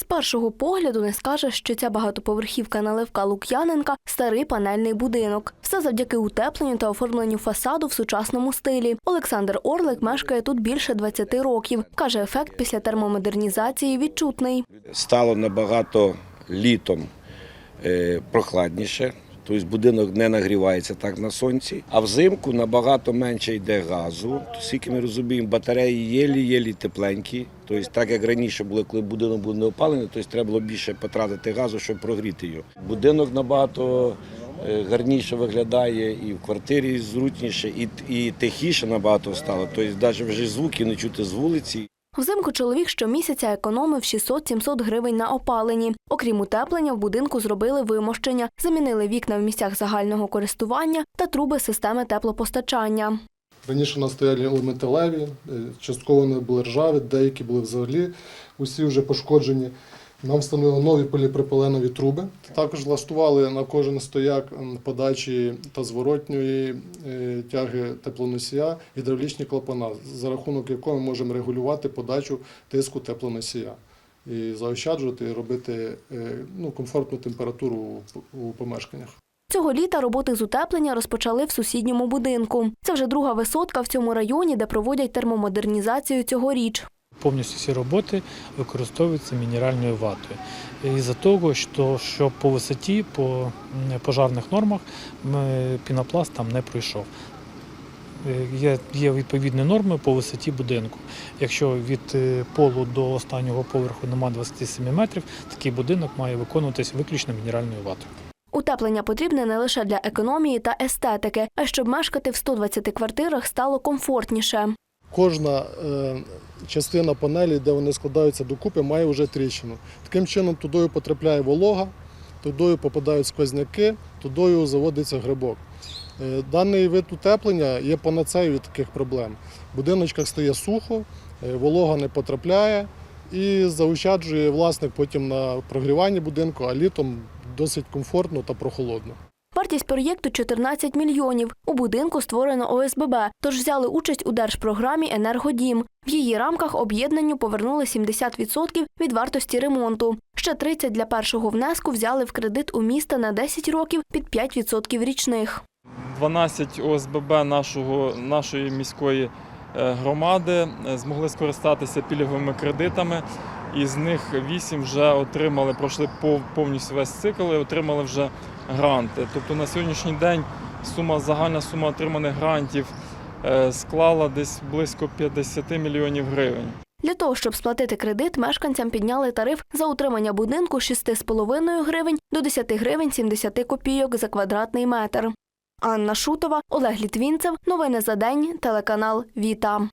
З першого погляду не скажеш, що ця багатоповерхівка на Левка Лук'яненка старий панельний будинок. Все завдяки утепленню та оформленню фасаду в сучасному стилі. Олександр Орлик мешкає тут більше 20 років. Каже, ефект після термомодернізації відчутний. стало набагато літом е, прохладніше. Тобто будинок не нагрівається так на сонці, а взимку набагато менше йде газу. Скільки ми розуміємо, батареї єлі-єлі тепленькі. Тобто, так як раніше було, коли будинок був не опалений, тобто треба було більше потратити газу, щоб прогріти його. Будинок набагато е, гарніше виглядає і в квартирі зручніше, і, і тихіше набагато стало. Тобто навіть вже звуки не чути з вулиці. Взимку чоловік щомісяця економив 600-700 гривень на опаленні. Окрім утеплення, в будинку зробили вимощення, замінили вікна в місцях загального користування та труби системи теплопостачання. Раніше у нас стояли елементалеві, е, частково вони були ржаві, деякі були взагалі усі вже пошкоджені. Нам встановили нові поліпропиленові труби. Також влаштували на кожен стояк подачі та зворотньої е, тяги теплоносія гідравлічні клапана, за рахунок якого ми можемо регулювати подачу тиску теплоносія і заощаджувати, і робити е, ну, комфортну температуру у- у помешканнях. Цього літа роботи з утеплення розпочали в сусідньому будинку. Це вже друга висотка в цьому районі, де проводять термомодернізацію цьогоріч. Повністю всі роботи використовуються мінеральною ватою. Із-за того, що, по висоті, по пожарних нормах пінопласт там не пройшов. Е, Є, є відповідні норми по висоті будинку. Якщо від е, полу до останнього поверху немає 27 метрів, такий будинок має виконуватися виключно мінеральною ватою. Утеплення потрібне не лише для економії та естетики, а щоб мешкати в 120 квартирах стало комфортніше. Кожна е, частина панелі, де вони складаються докупи, має вже тріщину. Таким чином тудою потрапляє волога, тудою попадають сквозняки, тудою заводиться грибок. Е, даний вид утеплення є панацею від таких проблем. В будиночках стає сухо, е, волога не потрапляє і заощаджує власник потім на прогріванні будинку, а літом досить комфортно та прохолодно. Вартість проєкту 14 мільйонів. У будинку створено ОСББ, тож взяли участь у держпрограмі Енергодім. В її рамках об'єднанню повернули 70% від вартості ремонту. Ще 30% для першого внеску взяли в кредит у міста на 10 років під 5% річних. 12 ОСББ нашого, нашої міської громади е, змогли скористатися пільговими кредитами. Із них 8 вже отримали, пройшли пов- повністю весь цикл і отримали вже гранти. Тобто на сьогоднішній день сума, загальна сума отриманих грантів е, склала десь близько 50 мільйонів гривень. Для того, щоб сплатити кредит, мешканцям підняли тариф за утримання будинку з 6,5 гривень до 10 гривень 70 копійок за квадратний метр. Анна Шутова, Олег Літвінцев. Новини за день. Телеканал Віта.